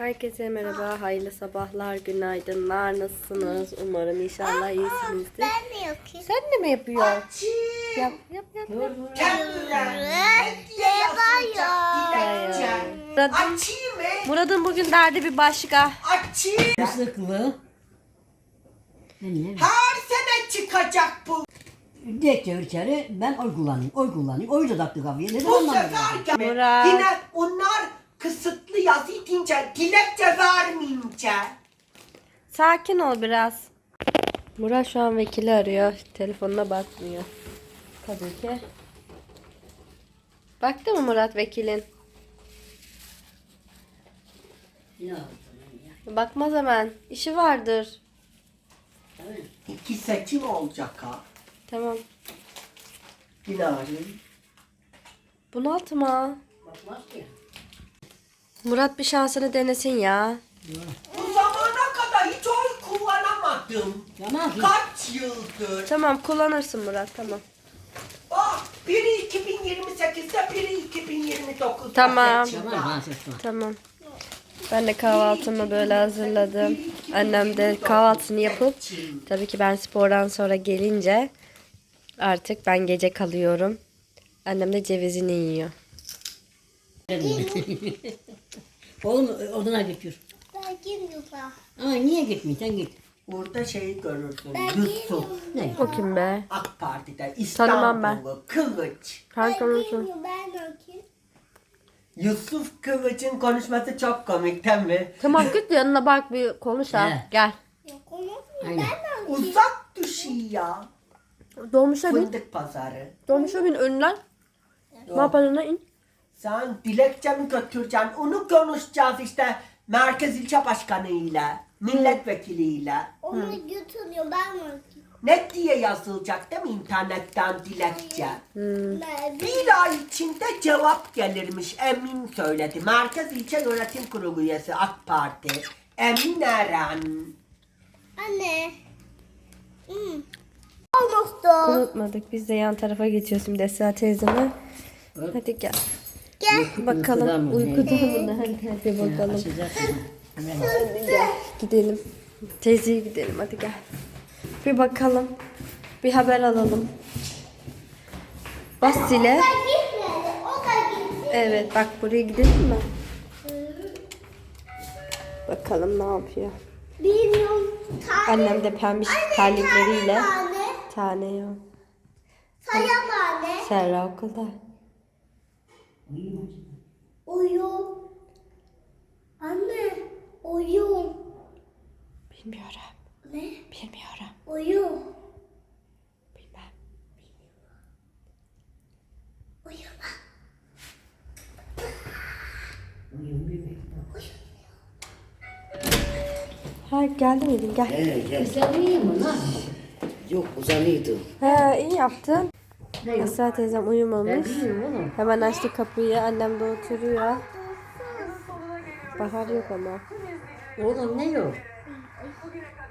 Herkese merhaba, hayırlı sabahlar, günaydınlar. Nasılsınız? Umarım inşallah iyisinizdir. Ben de yapayım. Sen de mi yapıyorsun? Yap, yap, yap. Seviyorum. Murat, Açayım mı? Murat'ın bugün derdi bir başka. Açayım. Sıklı. Her sene çıkacak bu. Direkt çevir içeri. Ben oy kullanayım. Oy kullanayım. Oy da taktı kafaya. Neden Bu anlamadım? sefer. Murat. Yine onlar kısıtlı yazı itince dilekçe vermeyince. Sakin ol biraz. Murat şu an vekili arıyor. Telefonuna bakmıyor. Tabii ki. Baktı mı Murat vekilin? Ya, Bakmaz hemen. İşi vardır. İki seçim olacak ha. Tamam. Yine arayayım. Bunaltma. Bakmaz ki. Murat bir şansını denesin ya. Bu zamana kadar hiç oy kullanamadım. Yapayım? Kaç yıldır. Tamam kullanırsın Murat tamam. Bak biri 2028'de biri 2029'da Tamam. Tamam. Tamam. Ben de kahvaltımı böyle hazırladım. Annem de kahvaltısını yapıp tabii ki ben spordan sonra gelince artık ben gece kalıyorum. Annem de cevizini yiyor. Oğlum odana götür. Ben girmiyorum. Ama niye gitmiyorsun? Sen git. Orada şeyi görürsün. Ben Yusuf. Ne? O kim be? AK Parti'de Tanımam ben. İstanbul'u Kılıç. Ben konuşun. girmiyorum. Ben okuyayım. Yusuf Kılıç'ın konuşması çok komik değil mi? Tamam git yanına bak bir konuş ha. He. Gel. Yok olmaz mı? Ben. Uzak düşüyor ya. Dolmuşa bin. Fındık pazarı. Dolmuşa bin önünden. Mapalarına in. Sen dilekçe mi götüreceksin? Onu konuşacağız işte merkez ilçe başkanıyla, milletvekiliyle. Onu götürüyor. Ben okuyayım. Ne diye yazılacak değil mi internetten dilekçe? Ben Bir ay içinde cevap gelirmiş Emin söyledi. Merkez İlçe Yönetim Kurulu üyesi AK Parti. Emin Eren. Anne. Hmm. Olmuştu. Unutmadık. Biz de yan tarafa geçiyoruz şimdi Esra teyzeme. Hadi gel. Gel. Bakalım uykuda mı? Hadi, hadi bakalım. Açacaksın. Gidelim. Teyzeye gidelim hadi gel. Bir bakalım. Bir haber alalım. Bas gitti. Evet bak buraya gidelim mi? Bakalım ne yapıyor. Bilmiyorum. Tane. Annem de pembiş terlikleriyle. Tane. Tane yok. Sayam anne. Serra okulda. Uyum. Anne. Uyum. Bilmiyorum. Ne? Bilmiyorum. Uyum. Bilmem. Uyuma. Ha geldi miydin gel. Sen iyi mi lan? Yok uzanıyordum. He iyi yaptın. Esra teyzem uyumamış. Hemen açtı kapıyı. Annem de oturuyor. Bahar yok ama. Oğlum ne yok?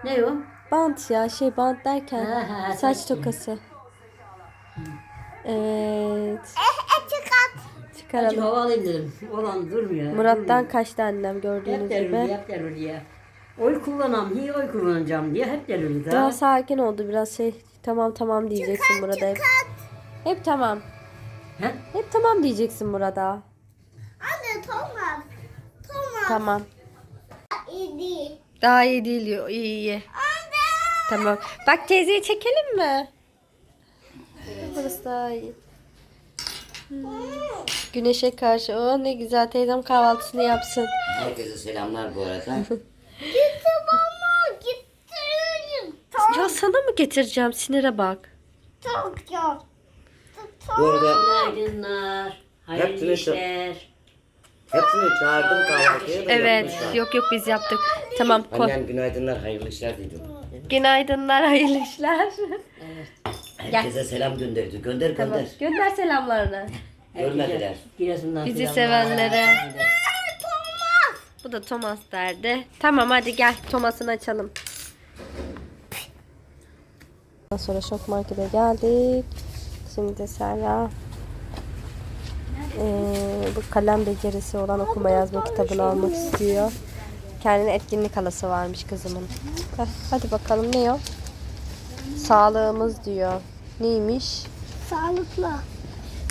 Ne yok? Bant ya şey bant derken Ha, ha, saç tokası. Evet. Çıkart. Acı Çıkaralım. hava alayım dedim. Olan durmuyor. Murat'tan kaçtı annem Hep gördüğünüz delirdi, gibi. hep delirdi ya. Oy kullanam, iyi oy kullanacağım diye hep delirdi Daha daha. sakin oldu biraz şey. Tamam tamam diyeceksin Murat'a hep. Hep tamam. He? Hep tamam diyeceksin Murat'a. Anne Thomas. Thomas. Tamam. İyi değil. Daha iyi değil diyor. İyi iyi. Anne. Tamam. Bak teyzeyi çekelim mi? Burası daha iyi. Hmm. Güneşe karşı. O ne güzel teyzem kahvaltısını yapsın. Herkese selamlar bu arada. Gitti baba. Gittirin. Ya sana mı getireceğim? Sinire bak. Çok çok. Bu arada Günaydınlar. Hayırlı çok- işler. hepsini çağırdım kahvaltıya da Evet. yapmışlar. Yok yok biz yaptık. Tamam koy. Annem günaydınlar hayırlı işler dedim. Günaydınlar, hayırlı işler. Herkese selam gönderdi. Gönder tamam. gönder. Gönder selamlarını. Görmediler. Giresun'dan Bizi selamlar. sevenlere. Bu da Thomas derdi. Tamam hadi gel Thomas'ını açalım. Sonra şok markete geldik. Şimdi Serra eee, bu kalem becerisi olan okuma yazma kitabını almak istiyor. Kendine etkinlik alası varmış kızımın. Heh, hadi bakalım ne o? Sağlığımız diyor. Neymiş? Sağlıklı.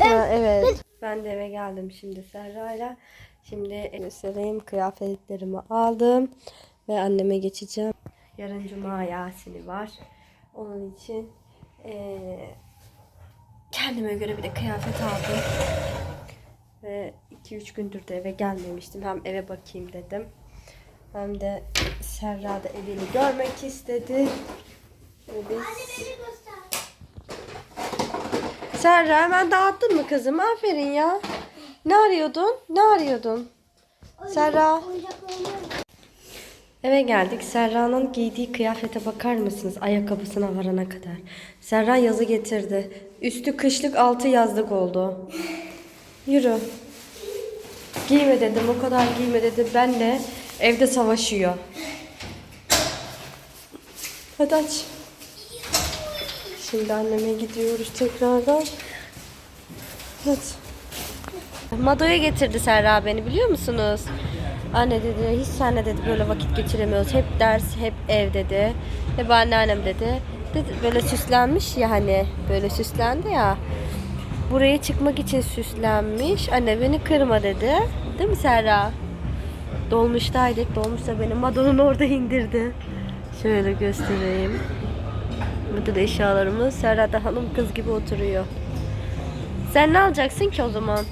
Ha, evet. Ben de eve geldim şimdi Serra'yla. Şimdi göstereyim kıyafetlerimi aldım ve anneme geçeceğim. Yarın Cuma Yasin'i var. Onun için eee, kendime göre bir de kıyafet aldım. Ve 2-3 gündür de eve gelmemiştim. Hem eve bakayım dedim. Hem de Serra da evini görmek istedi. Ve biz Serra hemen dağıttın mı kızım? Aferin ya. Ne arıyordun? Ne arıyordun? Serra. Eve geldik. Serra'nın giydiği kıyafete bakar mısınız? Ayakkabısına varana kadar. Serra yazı getirdi. Üstü kışlık altı yazlık oldu. Yürü. Giyme dedim. O kadar giyme dedi. Ben de evde savaşıyor. Hadi aç. Şimdi anneme gidiyoruz tekrardan. Evet. Mado'ya getirdi Serra beni biliyor musunuz? Anne dedi hiç senle dedi böyle vakit geçiremiyoruz. Hep ders, hep ev dedi. Hep anneannem dedi. dedi böyle süslenmiş ya hani böyle süslendi ya. Buraya çıkmak için süslenmiş. Anne beni kırma dedi. Değil mi Serra? Dolmuştaydık. Dolmuşta beni Mado'nun orada indirdi. Şöyle göstereyim. Burada da eşyalarımız. Serra da hanım kız gibi oturuyor. Sen ne alacaksın ki o zaman?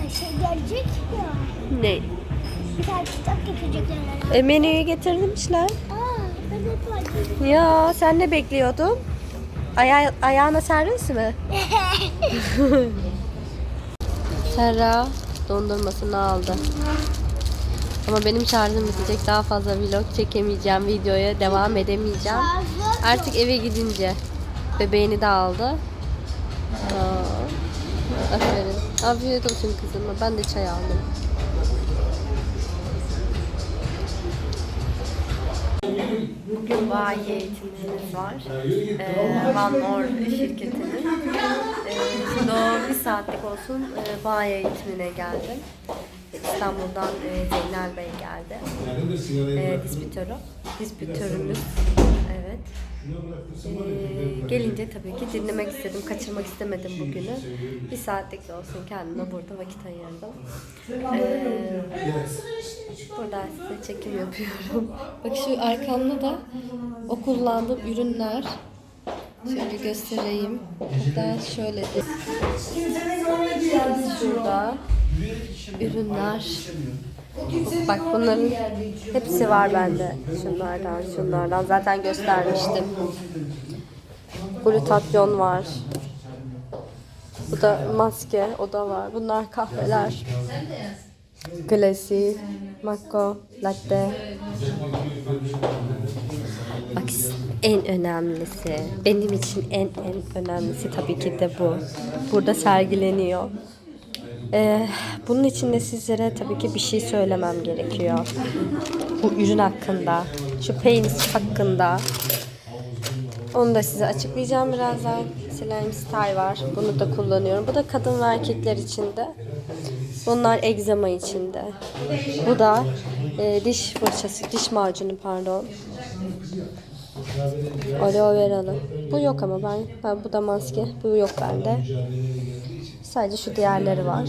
Ayşe gelecek ya. Ne? Bir tane kitap getirecekler herhalde. E, menüyü getirmişler. Aa. Ya sen ne bekliyordun? Aya ayağına servis mi? Serra dondurmasını aldı. Ama benim şarjım bitecek. Daha fazla vlog çekemeyeceğim. Videoya devam edemeyeceğim. Artık eve gidince. Bebeğini de aldı. Aa, aferin. Afiyet olsun kızıma. Ben de çay aldım. Bayi eğitimimiz var. Van şirketinin. Ee, şimdi o bir saatlik olsun e, bayi eğitimine geldim. İstanbul'dan e, Zeynel Bey geldi. E, dispütörü. Dispütörümüz. Ee, gelince tabii ki dinlemek istedim, kaçırmak istemedim bugünü. Bir saatlik de olsun kendime burada vakit ayırdım. Ee, burada size çekim yapıyorum. Bak şu arkamda da o kullandığım ürünler. Şöyle göstereyim. Hatta şöyle de. Şurada ürünler. Bak bunların hepsi var bende. Şunlardan, şunlardan. Zaten göstermiştim. Glutatyon var. Bu da maske, o da var. Bunlar kahveler. Glasi, Macco, Latte. Bak en önemlisi, benim için en en önemlisi tabii ki de bu. Burada sergileniyor. Ee, bunun için de sizlere tabii ki bir şey söylemem gerekiyor. Bu ürün hakkında, şu penis hakkında. Onu da size açıklayacağım birazdan. Slime Style var. Bunu da kullanıyorum. Bu da kadın ve erkekler için de. Bunlar egzama için de. Bu da e, diş fırçası, diş macunu pardon. Aloe veralı. Bu yok ama ben, ben bu da maske. Bu yok bende. Sadece şu diğerleri var.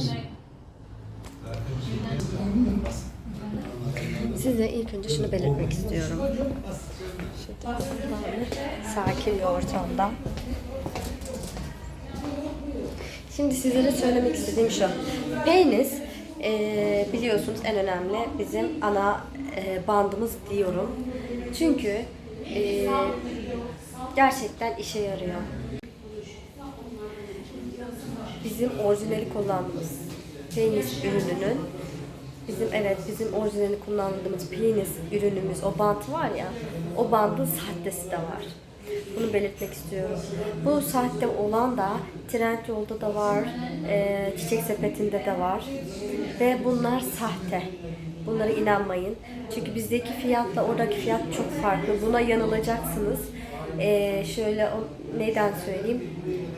Size ilk önce şunu belirtmek istiyorum. Sakin bir ortamda. Şimdi sizlere söylemek istediğim şu. Penis eee, biliyorsunuz en önemli bizim ana eee, bandımız diyorum. Çünkü eee, gerçekten işe yarıyor. Bizim orijinali kullandığımız penis ürününün bizim evet bizim orijinali kullandığımız penis ürünümüz o bant var ya o bandın sahtesi de var. Bunu belirtmek istiyorum. Bu sahte olan da trend yolda da var, e, çiçek sepetinde de var ve bunlar sahte. Bunlara inanmayın. Çünkü bizdeki fiyatla oradaki fiyat çok farklı. Buna yanılacaksınız. E, şöyle o, neden söyleyeyim?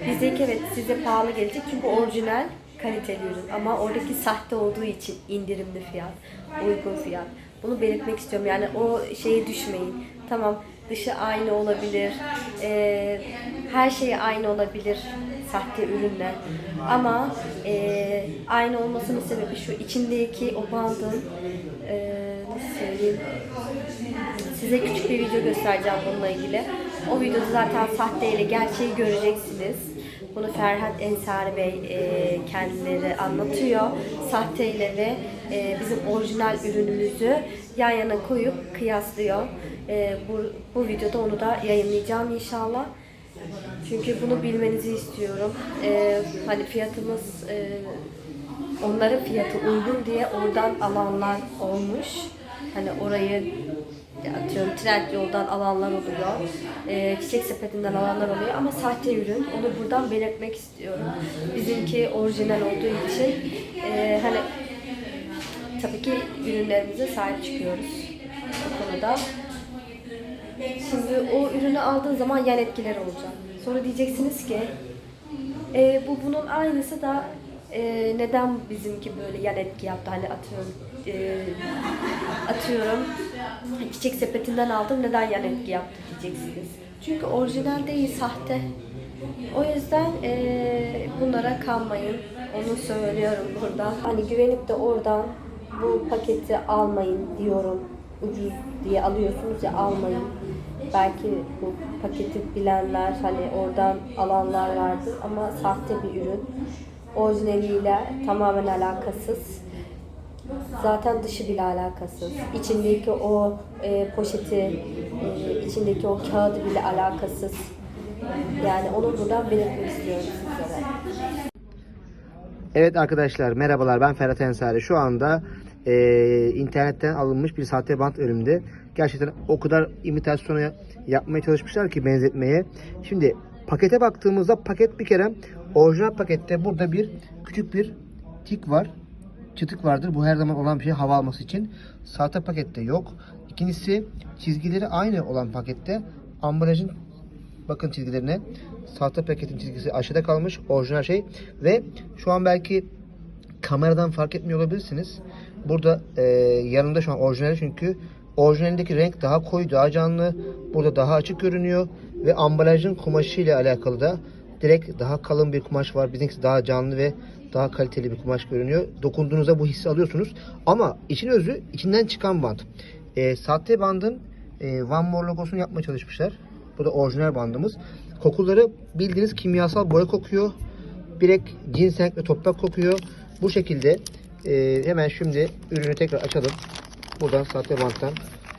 Bizdeki evet size pahalı gelecek çünkü orijinal kaliteli ürün ama oradaki sahte olduğu için indirimli fiyat, uygun fiyat. Bunu belirtmek istiyorum. Yani o şeye düşmeyin. Tamam dışı aynı olabilir. Ee, her şey aynı olabilir sahte ürünler. Ama ee, aynı olmasının sebebi şu içindeki o bandın ee, nasıl söyleyeyim Size küçük bir video göstereceğim bununla ilgili. O videoda zaten sahte ile gerçeği göreceksiniz. Bunu Ferhat Ensari Bey e, kendileri anlatıyor. Sahte ile ve e, bizim orijinal ürünümüzü yan yana koyup kıyaslıyor. E, bu, bu videoda onu da yayınlayacağım inşallah. Çünkü bunu bilmenizi istiyorum. E, hani fiyatımız e, onların fiyatı uygun diye oradan alanlar olmuş. Hani orayı atıyorum trend yoldan alanlar oluyor. Ee, çiçek sepetinden alanlar oluyor ama sahte ürün. Onu buradan belirtmek istiyorum. Bizimki orijinal olduğu için e, hani tabii ki ürünlerimize sahip çıkıyoruz bu konuda. Şimdi o ürünü aldığın zaman yan etkiler olacak. Sonra diyeceksiniz ki e, bu bunun aynısı da e, neden bizimki böyle yan etki yaptı? Hani atıyorum e, atıyorum çiçek sepetinden aldım neden yan etki yaptı diyeceksiniz. Çünkü orijinal değil sahte. O yüzden e, bunlara kanmayın. Onu söylüyorum buradan. Hani güvenip de oradan bu paketi almayın diyorum. Ucuz diye alıyorsunuz ya almayın. Belki bu paketi bilenler hani oradan alanlar vardır ama sahte bir ürün. Orijinaliyle tamamen alakasız. Zaten dışı bile alakasız. İçindeki o e, poşeti, e, içindeki o kağıdı bile alakasız. Yani onu buradan belirtmek istiyorum sizlere. Evet arkadaşlar merhabalar ben Ferhat Ensari. Şu anda e, internetten alınmış bir sahte bant önümde. Gerçekten o kadar imitasyonu ya- yapmaya çalışmışlar ki benzetmeye. Şimdi pakete baktığımızda paket bir kere orijinal pakette burada bir küçük bir tik var. Çıtık vardır. Bu her zaman olan bir şey hava alması için. Sahte pakette yok. İkincisi çizgileri aynı olan pakette ambalajın Bakın çizgilerine. Sahte paketin çizgisi aşağıda kalmış. Orijinal şey. Ve şu an belki kameradan fark etmiyor olabilirsiniz. Burada e, yanımda şu an orijinal çünkü orijinalindeki renk daha koyu, daha canlı. Burada daha açık görünüyor. Ve ambalajın kumaşı ile alakalı da direkt daha kalın bir kumaş var. Bizimkisi daha canlı ve daha kaliteli bir kumaş görünüyor. Dokunduğunuzda bu hissi alıyorsunuz. Ama için özü içinden çıkan bant. E, sahte bandın e, One More logosunu yapmaya çalışmışlar. Bu da orijinal bandımız. Kokuları bildiğiniz kimyasal boya kokuyor. Direkt ginseng ve toprak kokuyor. Bu şekilde e, hemen şimdi ürünü tekrar açalım. Buradan sahte banttan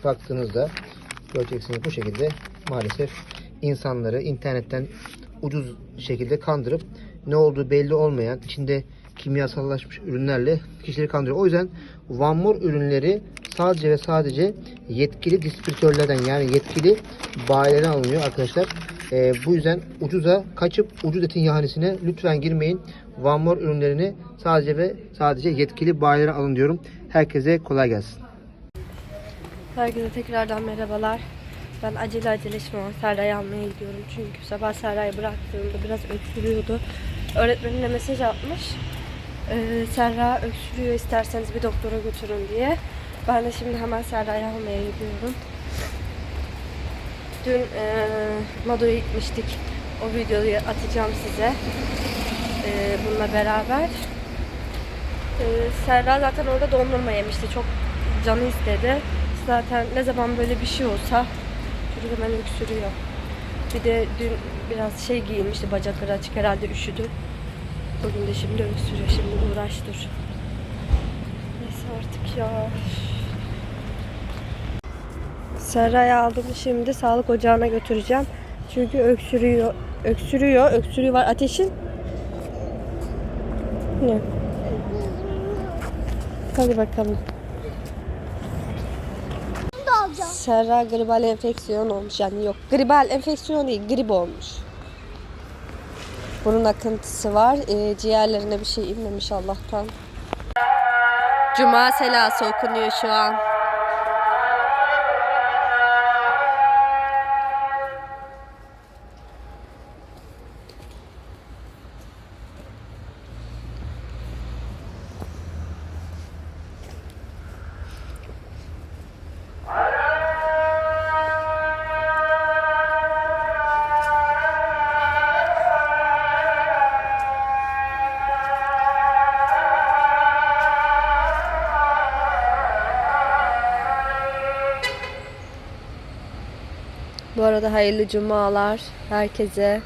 baktığınızda göreceksiniz bu şekilde maalesef insanları internetten ucuz şekilde kandırıp ne olduğu belli olmayan içinde kimyasallaşmış ürünlerle kişileri kandırıyor. O yüzden More ürünleri sadece ve sadece yetkili distribütörlerden yani yetkili bayilerden alınıyor arkadaşlar. Ee, bu yüzden ucuza kaçıp ucuz etin yahanesine lütfen girmeyin. More ürünlerini sadece ve sadece yetkili bayilere alın diyorum. Herkese kolay gelsin. Herkese tekrardan merhabalar. Ben acele acele şu an Serra'yı almaya gidiyorum. Çünkü sabah Serra'yı bıraktığımda biraz öksürüyordu. Öğretmenine mesaj atmış. Ee, Serra öksürüyor isterseniz bir doktora götürün diye. Ben de şimdi hemen Serra'yı almaya gidiyorum. Dün e, Mado'ya gitmiştik. O videoyu atacağım size. E, bununla beraber. E, Serra zaten orada dondurma yemişti. Çok canı istedi. Zaten ne zaman böyle bir şey olsa çocuk hemen öksürüyor. Bir de dün biraz şey giyinmişti bacakları açık herhalde üşüdü. Bugün de şimdi öksürüyor. Şimdi uğraş dur. Neyse artık ya. Serra'yı aldım şimdi sağlık ocağına götüreceğim. Çünkü öksürüyor. Öksürüyor. Öksürüğü var. Ateşin ne? Hadi bakalım. Bunu da alacağım. Serra gribal enfeksiyon olmuş. Yani yok gribal enfeksiyon değil grip olmuş. Burun akıntısı var. Ee, ciğerlerine bir şey inmemiş Allah'tan. Cuma selası okunuyor şu an. Bu arada hayırlı cumalar herkese.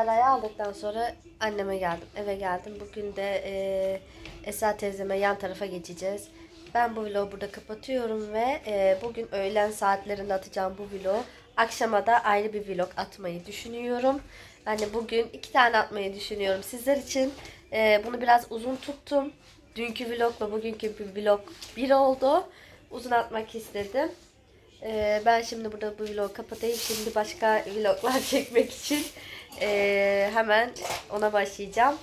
Serra'yı aldıktan sonra anneme geldim. Eve geldim. Bugün de e, Esra teyzeme yan tarafa geçeceğiz. Ben bu vlogu burada kapatıyorum ve e, bugün öğlen saatlerinde atacağım bu vlogu. Akşama da ayrı bir vlog atmayı düşünüyorum. Yani bugün iki tane atmayı düşünüyorum sizler için. E, bunu biraz uzun tuttum. Dünkü vlogla bugünkü bir vlog bir oldu. Uzun atmak istedim. Ee, ben şimdi burada bu vlogu kapatayım. Şimdi başka vloglar çekmek için ee, hemen ona başlayacağım.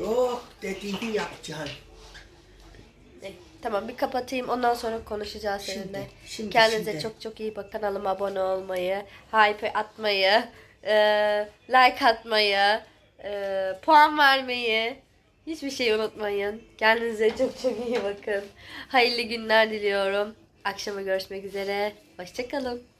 Yok dediğini yapacaksın. E, tamam bir kapatayım. Ondan sonra konuşacağız seninle. şimdi, Kendinize şimdi. çok çok iyi bakın. Kanalıma abone olmayı, hype atmayı, ee, like atmayı, ee, puan vermeyi hiçbir şey unutmayın. Kendinize çok çok iyi bakın. Hayırlı günler diliyorum. Akşama görüşmek üzere. Hoşçakalın.